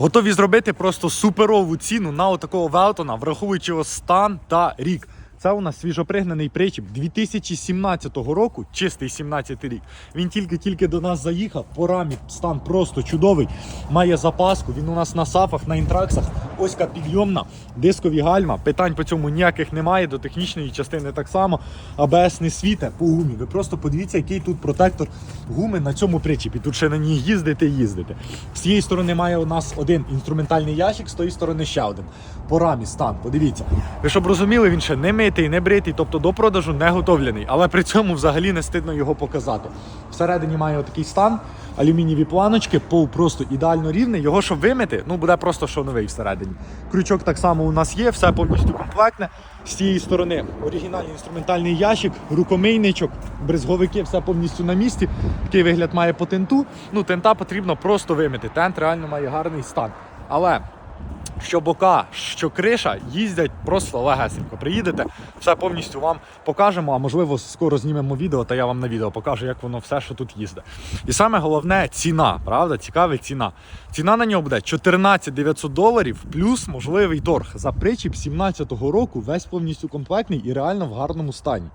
Готові зробити просто суперову ціну на отакого Велтона, враховуючи його стан та рік. Це у нас свіжопригнаний причіп 2017 року, чистий 17 рік. Він тільки-тільки до нас заїхав. По рамі стан просто чудовий. Має запаску. Він у нас на сафах, на інтраксах. Оська підйомна, дискові гальма. Питань по цьому ніяких немає. До технічної частини так само. АБС не світе по гумі. Ви просто подивіться, який тут протектор гуми на цьому причіпі. Тут ще на ній їздити і їздити. З цієї сторони має у нас один інструментальний ящик, з тої сторони ще один. По рамі стан, подивіться. Ви щоб розуміли, він ще не митий, не бритий, тобто до продажу не готовлений, але при цьому взагалі не стидно його показати. Всередині має отакий стан, алюмінієві планочки, пол просто ідеально рівний. Його щоб вимити, ну буде просто що новий всередині. Крючок так само у нас є, все повністю комплектне. З цієї сторони оригінальний інструментальний ящик, рукомийничок, брезговики, все повністю на місці. Такий вигляд має по тенту. Ну, тента потрібно просто вимити. Тент реально має гарний стан. Але що бока, що криша їздять просто легесенько. Приїдете, все повністю вам покажемо, а можливо, скоро знімемо відео, та я вам на відео покажу, як воно все, що тут їздить. І саме головне ціна, правда? Цікава ціна. Ціна на нього буде 14 900 доларів плюс можливий торг. За причіп 17-го року весь повністю комплектний і реально в гарному стані.